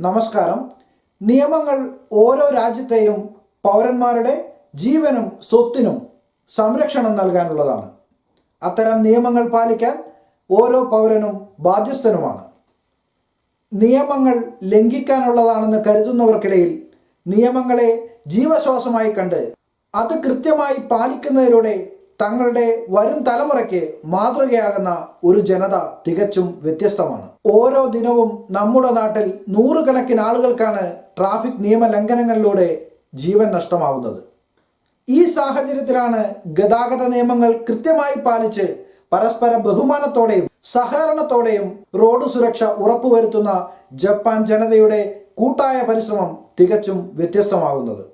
നമസ്കാരം. നിയമങ്ങൾ ഓരോ രാജ്യത്തെയും പൗരന്മാരുടെ ജീവനും സ്വത്തിനും സംരക്ഷണം നൽകാനുള്ളതാണ്. അത്തരം നിയമങ്ങൾ പാലിക്കാൻ ഓരോ പൗരനും ബാധ്യസ്ഥനുമാണ്. നിയമങ്ങൾ ലംഘിക്കാനുള്ളതാണെന്ന് കരുതുന്നവർക്കിടയിൽ നിയമങ്ങളെ ജീവശ്വാസമായി കണ്ട് അത് കൃത്യമായി പാലിക്കുന്നതിലൂടെ തങ്ങളുടെ വരും തലമുറയ്ക്ക് മാതൃകയാകുന്ന ഒരു ജനത തികച്ചും വ്യത്യസ്തമാണ്. ഓരോ ദിനവും നമ്മുടെ നാട്ടിൽ നൂറുകണക്കിന് ആളുകൾക്കാണ് ട്രാഫിക് നിയമ ലംഘനങ്ങളിലൂടെ ജീവൻ നഷ്ടമാവുന്നത്. ഈ സാഹചര്യത്തിലാണ് ഗതാഗത നിയമങ്ങൾ കൃത്യമായി പാലിച്ച് പരസ്പര ബഹുമാനത്തോടെയും സഹകരണത്തോടെയും റോഡ് സുരക്ഷ ഉറപ്പുവരുത്തുന്ന ജപ്പാൻ ജനതയുടെ കൂട്ടായ പരിശ്രമം തികച്ചും വ്യത്യസ്തമാകുന്നത്.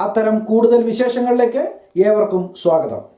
അത്തരം കൂടുതൽ വിശേഷങ്ങളിലേക്ക് ഏവർക്കും സ്വാഗതം.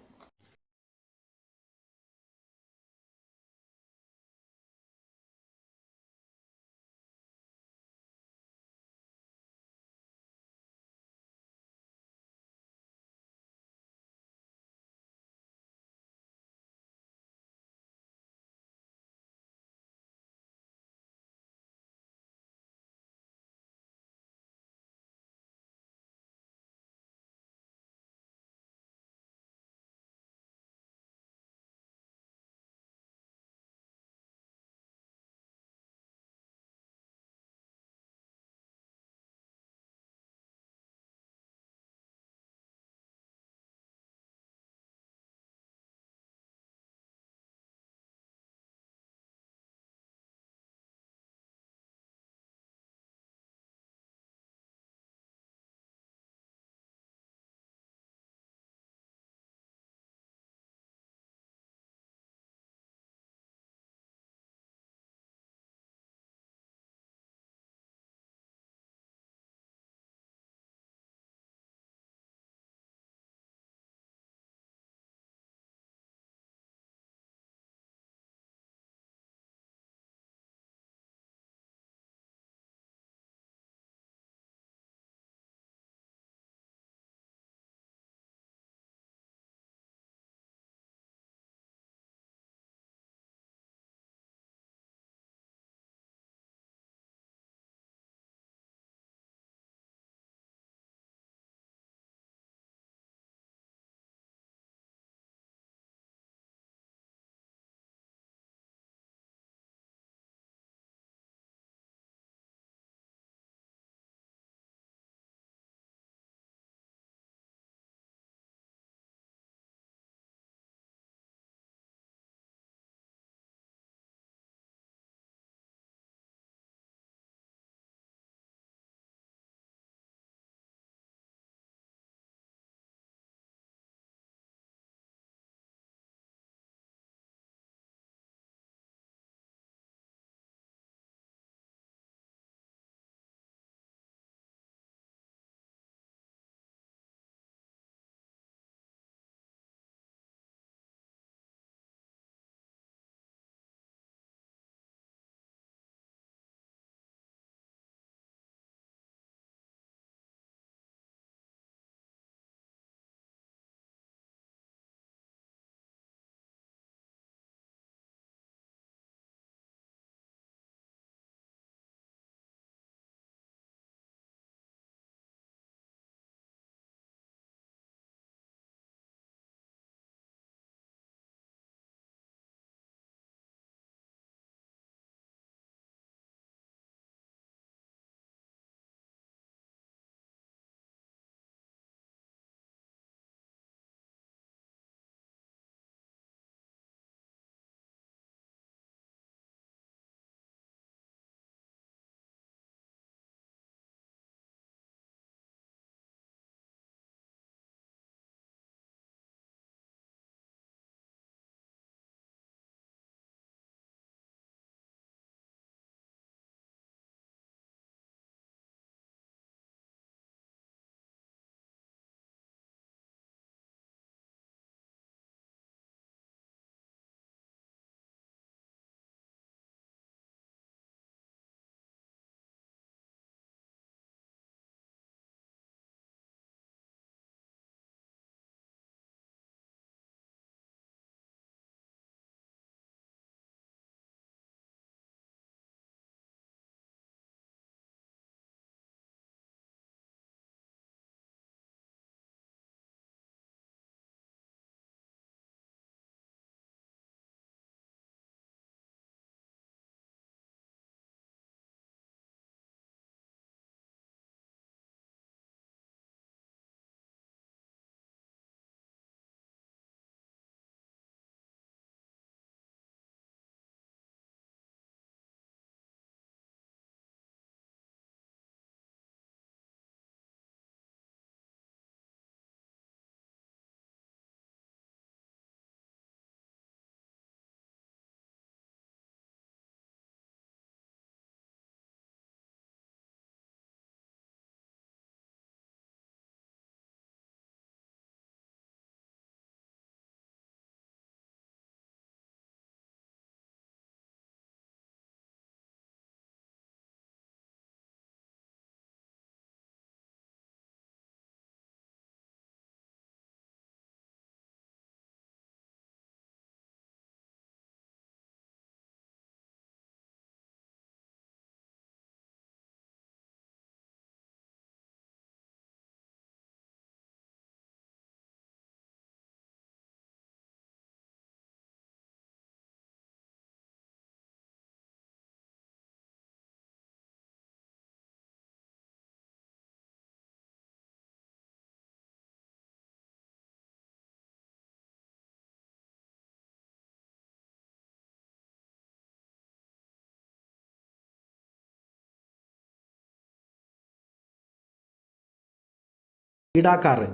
ഈടാക്കാറ്.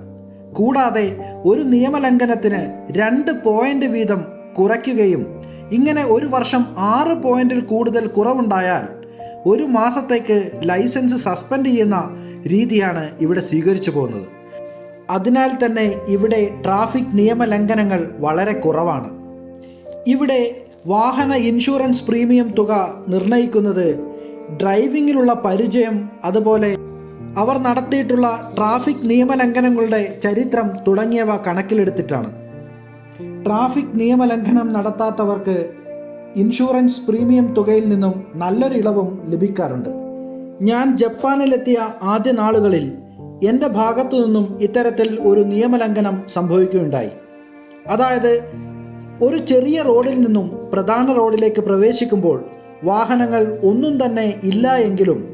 കൂടാതെ ഒരു നിയമലംഘനത്തിന് രണ്ട് പോയിന്റ് വീതം കുറയ്ക്കുകയും ഇങ്ങനെ ഒരു വർഷം ആറ് പോയിന്റിൽ കൂടുതൽ കുറവുണ്ടായാൽ ഒരു മാസത്തേക്ക് ലൈസൻസ് സസ്പെൻഡ് ചെയ്യുന്ന രീതിയാണ് ഇവിടെ സ്വീകരിച്ചു പോകുന്നത്. അതിനാൽ തന്നെ ഇവിടെ ട്രാഫിക് നിയമലംഘനങ്ങൾ വളരെ കുറവാണ്. ഇവിടെ വാഹന ഇൻഷുറൻസ് പ്രീമിയം തുക നിർണയിക്കുന്നത് ഡ്രൈവിങ്ങിലുള്ള പരിചയം അതുപോലെ അവർ നടത്തിയിട്ടുള്ള ട്രാഫിക് നിയമലംഘനങ്ങളുടെ ചരിത്രം തുടങ്ങിയവ കണക്കിലെടുത്തിട്ടാണ്. ട്രാഫിക് നിയമലംഘനം നടത്താത്തവർക്ക് ഇൻഷുറൻസ് പ്രീമിയം തുകയിൽ നിന്നും നല്ലൊരു ഇളവും ലഭിക്കാറുണ്ട്. ഞാൻ ജപ്പാനിലെത്തിയ ആദ്യ നാളുകളിൽ എന്റെ ഭാഗത്തു നിന്നും ഇത്തരത്തിൽ ഒരു നിയമലംഘനം സംഭവിക്കുകയുണ്ടായി. അതായത് ഒരു ചെറിയ റോഡിൽ നിന്നും പ്രധാന റോഡിലേക്ക് പ്രവേശിക്കുമ്പോൾ വാഹനങ്ങൾ ഒന്നും തന്നെ ഇല്ല എങ്കിലും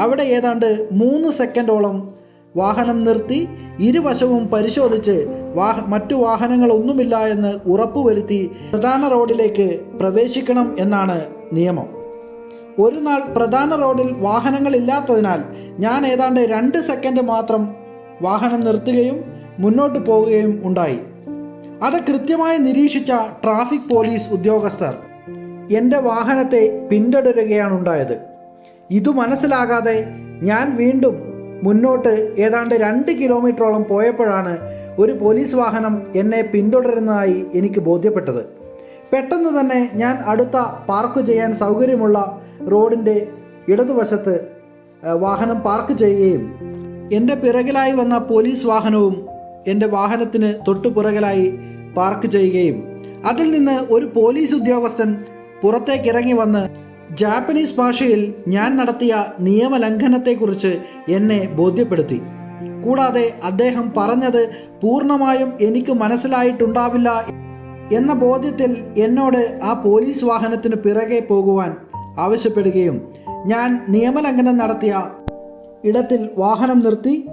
അവിടെ ഏതാണ്ട് മൂന്ന് സെക്കൻഡോളം വാഹനം നിർത്തി ഇരുവശവും പരിശോധിച്ച് വാഹ മറ്റു വാഹനങ്ങളൊന്നുമില്ല എന്ന് ഉറപ്പുവരുത്തി പ്രധാന റോഡിലേക്ക് പ്രവേശിക്കണം എന്നാണ് നിയമം. ഒരു നാൾ പ്രധാന റോഡിൽ വാഹനങ്ങളില്ലാത്തതിനാൽ ഞാൻ ഏതാണ്ട് രണ്ട് സെക്കൻഡ് മാത്രം വാഹനം നിർത്തുകയും മുന്നോട്ട് പോവുകയും ഉണ്ടായി. അത് കൃത്യമായി നിരീക്ഷിച്ച ട്രാഫിക് പോലീസ് ഉദ്യോഗസ്ഥർ എന്റെ വാഹനത്തെ പിന്തുടരുകയാണ് ഉണ്ടായത് ഇതു മനസ്സിലാകാതെ ഞാൻ വീണ്ടും മുന്നോട്ട് ഏതാണ്ട് രണ്ട് കിലോമീറ്ററോളം പോയപ്പോഴാണ് ഒരു പോലീസ് വാഹനം എന്നെ പിന്തുടരുന്നതായി എനിക്ക് ബോധ്യപ്പെട്ടത്. പെട്ടെന്ന് തന്നെ ഞാൻ അടുത്ത പാർക്ക് ചെയ്യാൻ സൗകര്യമുള്ള റോഡിന്റെ ഇടതുവശത്ത് വാഹനം പാർക്ക് ചെയ്യുകയും എന്റെ പിറകിലായി വന്ന പോലീസ് വാഹനവും എന്റെ വാഹനത്തിന് തൊട്ടു പുറകിലായി പാർക്ക് ചെയ്യുകയും. അതിൽ നിന്ന് ഒരു പോലീസ് ഉദ്യോഗസ്ഥൻ പുറത്തേക്ക് ഇറങ്ങി വന്ന് ജാപ്പനീസ് ഭാഷയിൽ ഞാൻ നടത്തിയ നിയമലംഘനത്തെക്കുറിച്ച് എന്നെ ബോധ്യപ്പെടുത്തി. കൂടാതെ അദ്ദേഹം പറഞ്ഞത് പൂർണമായും എനിക്ക് മനസ്സിലായിട്ടുണ്ടാവില്ല എന്ന ബോധ്യത്തിൽ എന്നോട് ആ പോലീസ് വാഹനത്തിന് പിറകെ പോകുവാൻ ആവശ്യപ്പെടുകയും ഞാൻ നിയമലംഘനം നടത്തിയ ഇടത്തിൽ വാഹനം നിർത്തി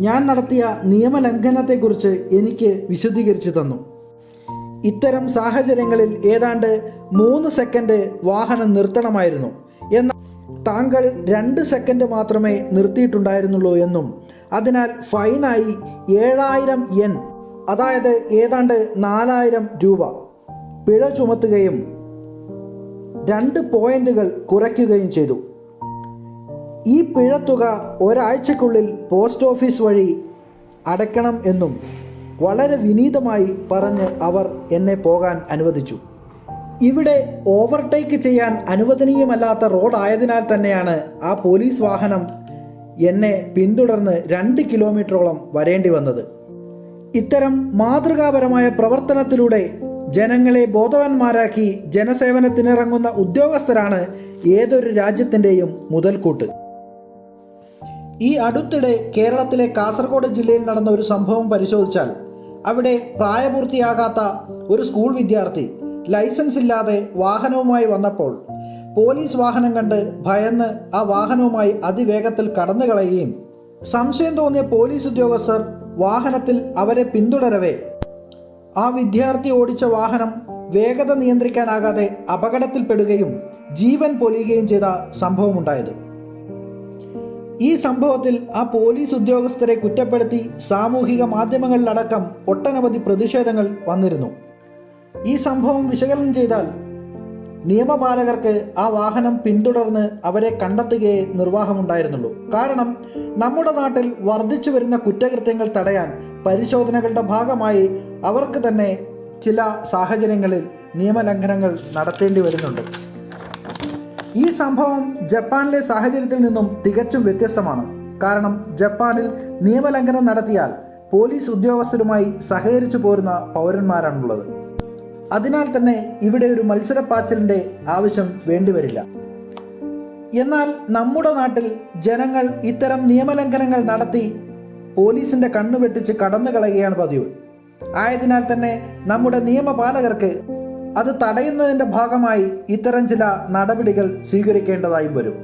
ഞാൻ നടത്തിയ നിയമലംഘനത്തെക്കുറിച്ച് എനിക്ക് വിശദീകരിച്ചു തന്നു. ഇത്തരം സാഹചര്യങ്ങളിൽ ഏതാണ്ട് മൂന്ന് സെക്കൻഡ് വാഹനം നിർത്തണമായിരുന്നു. എന്നാൽ താങ്കൾ രണ്ട് സെക്കൻഡ് മാത്രമേ നിർത്തിയിട്ടുണ്ടായിരുന്നുള്ളൂ എന്നും അതിനാൽ ഫൈനായി ഏഴായിരം എൻ അതായത് ഏതാണ്ട് നാലായിരം രൂപ പിഴ ചുമത്തുകയും രണ്ട് പോയിന്റുകൾ കുറയ്ക്കുകയും ചെയ്തു. ഈ പിഴത്തുക ഒരാഴ്ചക്കുള്ളിൽ പോസ്റ്റ് ഓഫീസ് വഴി അടയ്ക്കണം എന്നും വളരെ വിനീതമായി പറഞ്ഞ് അവർ എന്നെ പോകാൻ അനുവദിച്ചു. ഇവിടെ ഓവർടേക്ക് ചെയ്യാൻ അനുവദനീയമല്ലാത്ത റോഡായതിനാൽ തന്നെയാണ് ആ പോലീസ് വാഹനം എന്നെ പിന്തുടർന്ന് രണ്ട് കിലോമീറ്ററോളം വരേണ്ടി വന്നത്. ഇത്തരം മാതൃകാപരമായ പ്രവർത്തനത്തിലൂടെ ജനങ്ങളെ ബോധവാന്മാരാക്കി ജനസേവനത്തിനിറങ്ങുന്ന ഉദ്യോഗസ്ഥരാണ് ഏതൊരു രാജ്യത്തിന്റെയും മുതൽക്കൂട്ട്. ഈ അടുത്തിടെ കേരളത്തിലെ കാസർഗോഡ് ജില്ലയിൽ നടന്ന ഒരു സംഭവം പരിശോധിച്ചാൽ അവിടെ പ്രായപൂർത്തിയാകാത്ത ഒരു സ്കൂൾ വിദ്യാർത്ഥി ലൈസൻസ് ഇല്ലാതെ വാഹനവുമായി വന്നപ്പോൾ പോലീസ് വാഹനം കണ്ട് ഭയന്ന് ആ വാഹനവുമായി അതിവേഗത്തിൽ കടന്നു കളയുകയും സംശയം തോന്നിയ പോലീസ് ഉദ്യോഗസ്ഥർ വാഹനത്തിൽ അവരെ പിന്തുടരവേ. ആ വിദ്യാർത്ഥി ഓടിച്ച വാഹനം വേഗത നിയന്ത്രിക്കാനാകാതെ അപകടത്തിൽപ്പെടുകയും ജീവൻ പൊലിയുകയും ചെയ്ത സംഭവമുണ്ടായത്. ഈ സംഭവത്തിൽ ആ പോലീസ് ഉദ്യോഗസ്ഥരെ കുറ്റപ്പെടുത്തി സാമൂഹിക മാധ്യമങ്ങളിലടക്കം ഒട്ടനവധി പ്രതിഷേധങ്ങൾ വന്നിരുന്നു. ഈ സംഭവം വിശകലനം ചെയ്താൽ നിയമപാലകർക്ക് ആ വാഹനം പിന്തുടർന്ന് അവരെ കണ്ടെത്തുകയേ നിർവാഹമുണ്ടായിരുന്നുള്ളൂ. കാരണം നമ്മുടെ നാട്ടിൽ വർദ്ധിച്ചു വരുന്ന കുറ്റകൃത്യങ്ങൾ തടയാൻ പരിശോധനകളുടെ ഭാഗമായി അവർക്ക് തന്നെ ചില സാഹചര്യങ്ങളിൽ നിയമലംഘനങ്ങൾ നടത്തേണ്ടി വരുന്നുണ്ട്. ഈ സംഭവം ജപ്പാനിലെ സാഹചര്യത്തിൽ നിന്നും തികച്ചും വ്യത്യസ്തമാണ്. കാരണം ജപ്പാനിൽ നിയമലംഘനം നടത്തിയാൽ പോലീസ് ഉദ്യോഗസ്ഥരുമായി സഹകരിച്ചു പോരുന്ന പൗരന്മാരാണുള്ളത്. അതിനാൽ തന്നെ ഇവിടെ ഒരു മത്സരപ്പാച്ചിലിന്റെ ആവശ്യം വേണ്ടിവരില്ല. എന്നാൽ നമ്മുടെ നാട്ടിൽ ജനങ്ങൾ ഇത്തരം നിയമലംഘനങ്ങൾ നടത്തി പോലീസിന്റെ കണ്ണു വെട്ടിച്ച് കടന്നു കളയുകയാണ് പതിവ്. ആയതിനാൽ തന്നെ നമ്മുടെ നിയമപാലകർക്ക് അത് തടയുന്നതിന്റെ ഭാഗമായി ഇത്തരം ചില നടപടികൾ സ്വീകരിക്കേണ്ടതായും വരും.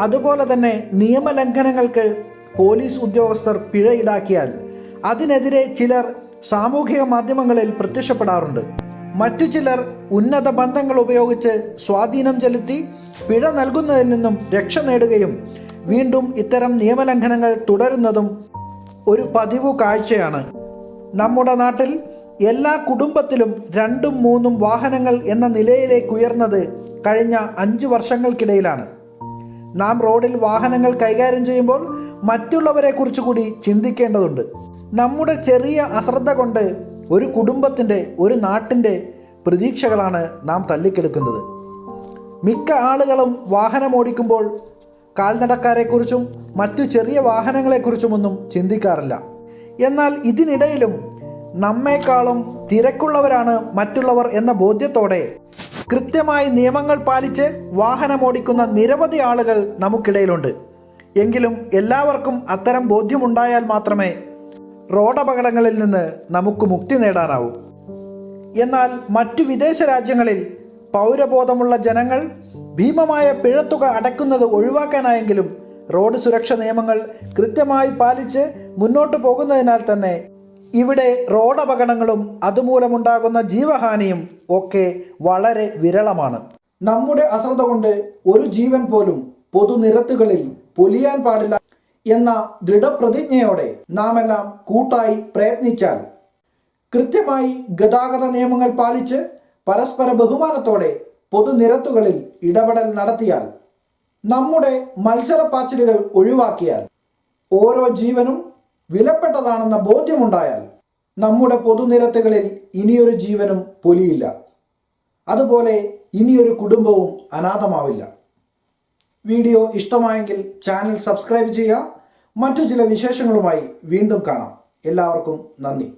അതുപോലെ തന്നെ നിയമലംഘനങ്ങൾക്ക് പോലീസ് ഉദ്യോഗസ്ഥർ പിഴ ഈടാക്കിയാൽ അതിനെതിരെ ചിലർ സാമൂഹിക മാധ്യമങ്ങളിൽ പ്രത്യക്ഷപ്പെടാറുണ്ട്. മറ്റു ചിലർ ഉന്നത ബന്ധങ്ങൾ ഉപയോഗിച്ച് സ്വാധീനം ചെലുത്തി പിഴ നൽകുന്നതിൽ നിന്നും രക്ഷ നേടുകയും വീണ്ടും ഇത്തരം നിയമലംഘനങ്ങൾ തുടരുന്നതും ഒരു പതിവ് കാഴ്ചയാണ്. നമ്മുടെ നാട്ടിൽ എല്ലാ കുടുംബത്തിലും രണ്ടും മൂന്നും വാഹനങ്ങൾ എന്ന നിലയിലേക്ക് ഉയർന്നത് കഴിഞ്ഞ അഞ്ച് വർഷങ്ങൾക്കിടയിലാണ്. നാം റോഡിൽ വാഹനങ്ങൾ കൈകാര്യം ചെയ്യുമ്പോൾ മറ്റുള്ളവരെ കുറിച്ച് കൂടി ചിന്തിക്കേണ്ടതുണ്ട്. നമ്മുടെ ചെറിയ അശ്രദ്ധ കൊണ്ട് ഒരു കുടുംബത്തിന്റെ ഒരു നാട്ടിന്റെ പ്രതീക്ഷകളാണ് നാം തല്ലിക്കെടുക്കുന്നത് മിക്ക ആളുകളും വാഹനമോടിക്കുമ്പോൾ കാൽനടക്കാരെക്കുറിച്ചും മറ്റു ചെറിയ വാഹനങ്ങളെക്കുറിച്ചുമൊന്നും ചിന്തിക്കാറില്ല. എന്നാൽ ഇതിനിടയിലും നമ്മേക്കാളും തിരക്കുള്ളവരാണ് മറ്റുള്ളവർ എന്ന ബോധ്യത്തോടെ കൃത്യമായി നിയമങ്ങൾ പാലിച്ച് വാഹനമോടിക്കുന്ന നിരവധി ആളുകൾ നമുക്കിടയിലുണ്ട്. എങ്കിലും എല്ലാവർക്കും അത്തരം ബോധ്യമുണ്ടായാൽ മാത്രമേ റോഡപകടങ്ങളിൽ നിന്ന് നമുക്ക് മുക്തി നേടാനാവും. എന്നാൽ മറ്റു വിദേശ രാജ്യങ്ങളിൽ പൗരബോധമുള്ള ജനങ്ങൾ ഭീമമായ പിഴത്തുക അടയ്ക്കുന്നത് ഒഴിവാക്കാനായെങ്കിലും റോഡ് സുരക്ഷ നിയമങ്ങൾ കൃത്യമായി പാലിച്ച് മുന്നോട്ട് പോകുന്നതിനാൽ തന്നെ ഇവിടെ റോഡ് അപകടങ്ങളും അതുമൂലമുണ്ടാകുന്ന ജീവഹാനിയും ഒക്കെ വളരെ വിരളമാണ്. നമ്മുടെ അശ്രദ്ധ കൊണ്ട് ഒരു ജീവൻ പോലും പൊതുനിരത്തുകളിൽ പൊലിയാൻ പാടില്ല എന്ന ദൃഢപ്രതിജ്ഞയോടെ നാം എല്ലാം കൂട്ടായി പ്രയത്നിച്ചാൽ കൃത്യമായി ഗതാഗത നിയമങ്ങൾ പാലിച്ച് പരസ്പര ബഹുമാനത്തോടെ പൊതുനിരത്തുകളിൽ ഇടപെടൽ നടത്തിയാൽ നമ്മുടെ മത്സരപ്പാച്ചിലുകൾ ഒഴിവാക്കിയാൽ ഓരോ ജീവനും വിലപ്പെട്ടതാണെന്ന ബോധ്യമുണ്ടായാൽ നമ്മുടെ പൊതുനിരത്തുകളിൽ ഇനിയൊരു ജീവനും പൊലിയില്ല. അതുപോലെ ഇനിയൊരു കുടുംബവും അനാഥമാവില്ല. വീഡിയോ ഇഷ്ടമായെങ്കിൽ ചാനൽ സബ്സ്ക്രൈബ് ചെയ്യുക. മറ്റു ചില വിശേഷങ്ങളുമായി വീണ്ടും കാണാം. എല്ലാവർക്കും നന്ദി.